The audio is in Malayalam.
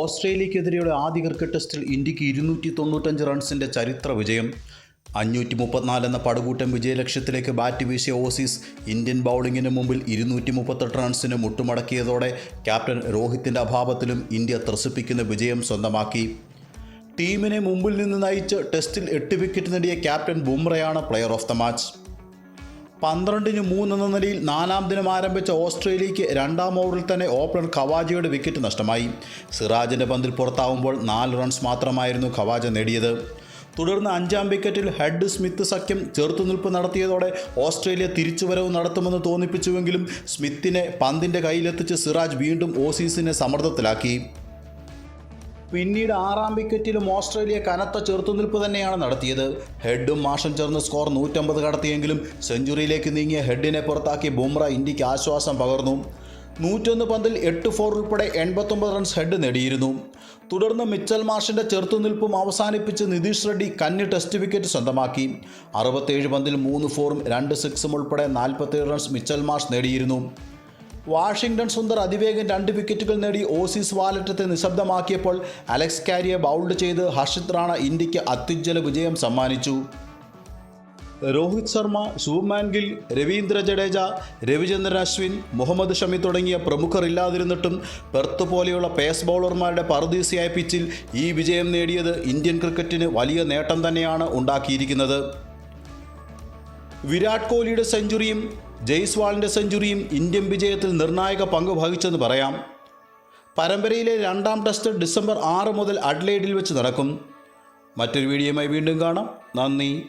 ഓസ്ട്രേലിയക്കെതിരെയുള്ള ആദ്യ ക്രിക്കറ്റ് ടെസ്റ്റിൽ ഇന്ത്യയ്ക്ക് ഇരുന്നൂറ്റി തൊണ്ണൂറ്റഞ്ച് റൺസിന്റെ ചരിത്ര വിജയം. അഞ്ഞൂറ്റി മുപ്പത്തിനാല് എന്ന പടുകൂട്ടം വിജയലക്ഷ്യത്തിലേക്ക് ബാറ്റ് വീശിയ ഓസീസ് ഇന്ത്യൻ ബൗളിങ്ങിന് മുമ്പിൽ ഇരുന്നൂറ്റി മുപ്പത്തെട്ട് റൺസിന് മുട്ടുമടക്കിയതോടെ ക്യാപ്റ്റൻ രോഹിത്തിന്റെ അഭാവത്തിലും ഇന്ത്യ ത്രസിപ്പിക്കുന്ന വിജയം സ്വന്തമാക്കി. ടീമിനെ മുമ്പിൽ നിന്ന് നയിച്ച് ടെസ്റ്റിൽ എട്ട് വിക്കറ്റ് നേടിയ ക്യാപ്റ്റൻ ബുംറയാണ് പ്ലെയർ ഓഫ് ദ മാച്ച്. പന്ത്രണ്ടിന് മൂന്നെന്ന നിലയിൽ നാലാം ദിനം ആരംഭിച്ച ഓസ്ട്രേലിയയ്ക്ക് രണ്ടാം ഓവറിൽ തന്നെ ഓപ്പണർ ഖവാജയുടെ വിക്കറ്റ് നഷ്ടമായി. സിറാജിന്റെ പന്തിൽ പുറത്താവുമ്പോൾ നാല് റൺസ് മാത്രമായിരുന്നു ഖവാജ നേടിയത്. തുടർന്ന് അഞ്ചാം വിക്കറ്റിൽ ഹെഡ് സ്മിത്ത് സഖ്യം ചെറുത്തുനിൽപ്പ് നടത്തിയതോടെ ഓസ്ട്രേലിയ തിരിച്ചുവരവ് നടത്തുമെന്ന് തോന്നിപ്പിച്ചുവെങ്കിലും സ്മിത്തിനെ പന്തിന്റെ കയ്യിലെത്തിച്ച് സിറാജ് വീണ്ടും ഓസീസിനെ സമ്മർദ്ദത്തിലാക്കി. പിന്നീട് ആറാം വിക്കറ്റിലും ഓസ്ട്രേലിയ കനത്ത ചെറുത്തുനിൽപ്പ് തന്നെയാണ് നടത്തിയത്. ഹെഡും മാഷും ചേർന്ന് സ്കോർ നൂറ്റമ്പത് കടത്തിയെങ്കിലും സെഞ്ചുറിയിലേക്ക് നീങ്ങിയ ഹെഡിനെ പുറത്താക്കി ബുംറ ഇന്ത്യയ്ക്ക് ആശ്വാസം പകർന്നു. നൂറ്റൊന്ന് പന്തിൽ എട്ട് ഫോർ ഉൾപ്പെടെ എൺപത്തൊമ്പത് റൺസ് ഹെഡ് നേടിയിരുന്നു. തുടർന്ന് മിച്ചൽ മാഷിന്റെ ചെറുത്തുനിൽപ്പും അവസാനിപ്പിച്ച് നിതീഷ് റെഡ്ഡി കന്നി ടെസ്റ്റ് വിക്കറ്റ് സ്വന്തമാക്കി. അറുപത്തേഴ് പന്തിൽ മൂന്ന് ഫോറും രണ്ട് സിക്സും ഉൾപ്പെടെ നാൽപ്പത്തേഴ് റൺസ് മിച്ചൽ മാഷ് നേടിയിരുന്നു. വാഷിംഗ്ടൺ സുന്ദർ അതിവേഗം രണ്ട് വിക്കറ്റുകൾ നേടി ഓസീസ് വാലറ്റത്തെ നിശബ്ദമാക്കിയപ്പോൾ അലക്സ് കാരിയെ ബൗൾഡ് ചെയ്ത് ഹർഷിത് റാണ ഇന്ത്യയ്ക്ക് അത്യുജ്വല വിജയം സമ്മാനിച്ചു. രോഹിത് ശർമ്മ ശുഭ്മാൻ ഗിൽ രവീന്ദ്ര ജഡേജ രവിചന്ദ്രൻ അശ്വിൻ മുഹമ്മദ് ഷമി തുടങ്ങിയ പ്രമുഖർ ഇല്ലാതിരുന്നിട്ടും പെർത്ത് പോലെയുള്ള പേസ് ബൗളർമാരുടെ പറുദീസയായ പിച്ചിൽ ഈ വിജയം നേടിയത് ഇന്ത്യൻ ക്രിക്കറ്റിന് വലിയ നേട്ടം തന്നെയാണ് ഉണ്ടാക്കിയിരിക്കുന്നത്. വിരാട് കോഹ്ലിയുടെ സെഞ്ചുറിയും ജയ്സ്വാളിന്റെ സെഞ്ചുറിയും ഇന്ത്യൻ വിജയത്തിൽ നിർണായക പങ്ക് വഹിച്ചെന്ന് പറയാം. പരമ്പരയിലെ രണ്ടാം ടെസ്റ്റ് ഡിസംബർ ആറ് മുതൽ അഡ്ലൈഡിൽ വെച്ച് നടക്കും. മറ്റൊരു വീഡിയോയുമായി വീണ്ടും കാണാം. നന്ദി.